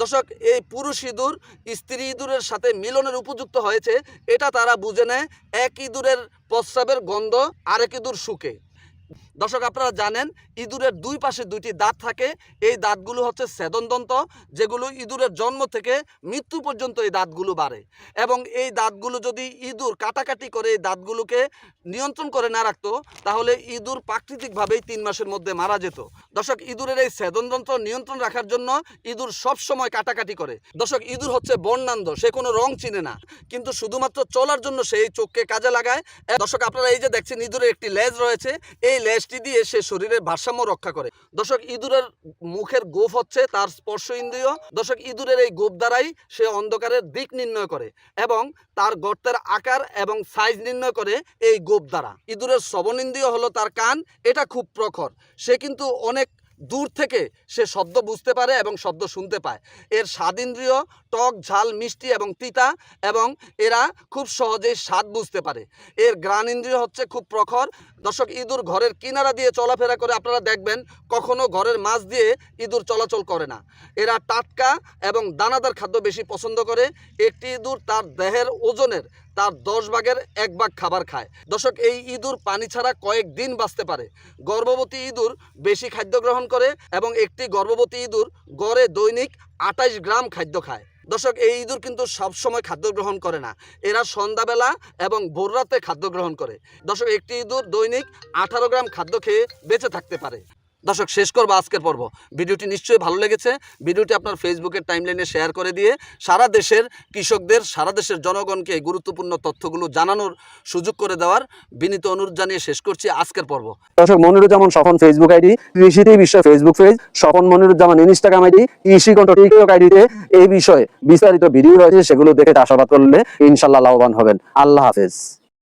দর্শক, এই পুরুষ ইঁদুর স্ত্রী ইঁদুরের সাথে মিলনের উপযুক্ত হয়েছে। এটা তারা বুঝে নেয়, এক ইঁদুরের প্রস্রাবের গন্ধ আরেক ইঁদুর শুকে। দর্শক, আপনারা জানেন ইঁদুরের দুই পাশে দুইটি দাঁত থাকে। এই দাঁতগুলো হচ্ছে সেদনদন্ত যেগুলো ইঁদুরের জন্ম থেকে মৃত্যু পর্যন্ত এই দাঁতগুলো বাড়ে। এবং এই দাঁতগুলো যদি ইঁদুর কাটাকাটি করে এই দাঁতগুলোকে নিয়ন্ত্রণ করে না রাখতো, তাহলে ইঁদুর প্রাকৃতিকভাবেই তিন মাসের মধ্যে মারা যেত। দর্শক, ইঁদুরের এই সেদনতন্ত্র নিয়ন্ত্রণ রাখার জন্য ইঁদুর সব সময় কাটাকাটি করে। দর্শক, ইঁদুর হচ্ছে বর্ণান্ধ, সে কোনো রং চিনে না। কিন্তু শুধুমাত্র চলার জন্য সে এই চোখকে কাজে লাগায়। দর্শক, আপনারা এই যে দেখছেন, ইঁদুরের একটি লেজ রয়েছে। এই লেজটি দিয়ে সে শরীরের ভারসাম্য রক্ষা করে। দর্শক, ইঁদুরের মুখের গোফ হচ্ছে তার স্পর্শ ইন্দ্রিয়। দর্শক, ইঁদুরের এই গোপ দ্বারাই সে অন্ধকারের দিক নির্ণয় করে এবং তার গর্তের আকার এবং সাইজ নির্ণয় করে এই গোপ দ্বারা। ইঁদুরের শ্রবণ ইন্দ্রিয় হলো তার কান, এটা খুব প্রখর। সে কিন্তু অনেক দূর থেকে সে শব্দ বুঝতে পারে এবং শব্দ শুনতে পায়। এর স্বাদিন্দ্রিয় টক, ঝাল, মিষ্টি এবং তিতা এবং এরা খুব সহজেই স্বাদ বুঝতে পারে। এর গ্রাণ ইন্দ্রিয় হচ্ছে খুব প্রখর। দর্শক, ইঁদুর ঘরের কিনারা দিয়ে চলাফেরা করে আপনারা দেখবেন, কখনো ঘরের মাছ দিয়ে ইঁদুর চলাচল করে না। এরা টাটকা এবং দানাদার খাদ্য বেশি পছন্দ করে। একটি ইঁদুর তার দেহের ওজনের তার দশ ভাগের এক ভাগ খাবার খায়। দর্শক, এই ইঁদুর পানি ছাড়া কয়েক দিন বাঁচতে পারে। গর্ভবতী ইঁদুর বেশি খাদ্য গ্রহণ করে এবং একটি গর্ভবতী ইঁদুর গড়ে দৈনিক আঠাইশ গ্রাম খাদ্য খায়। দর্শক, এই ইঁদুর কিন্তু সবসময় খাদ্য গ্রহণ করে না। এরা সন্ধ্যাবেলা এবং ভোররাতে খাদ্য গ্রহণ করে। দর্শক, একটি ইঁদুর দৈনিক আঠারো গ্রাম খাদ্য খেয়ে বেঁচে থাকতে পারে। দর্শক, শেষ করব আজকের পর্ব। ভিডিওটি নিশ্চয়ই ভালো লেগেছে। ভিডিওটি আপনার ফেসবুকের টাইমলাইনে শেয়ার করে দিয়ে সারা দেশের কৃষকদের, সারা দেশের জনগণকে এই গুরুত্বপূর্ণ তথ্যগুলো জানানোর সুযোগ করে দেওয়ার বিনীত অনুরোধ জানিয়ে শেষ করছি আজকের পর্ব। দর্শক, মনিরুজ্জামান স্বপন ফেসবুক আইডি কৃষিতে বিশ্ব Facebook page Swapan Moniruzzaman Instagram ID Krishi Kantho TikTok আইডিতে এই বিষয়ে বিস্তারিত ভিডিও রয়েছে, সেগুলো দেখে চাষাবাদ করলে ইনশাল্লাহ লাভবান হবেন। আল্লাহ হাফেজ।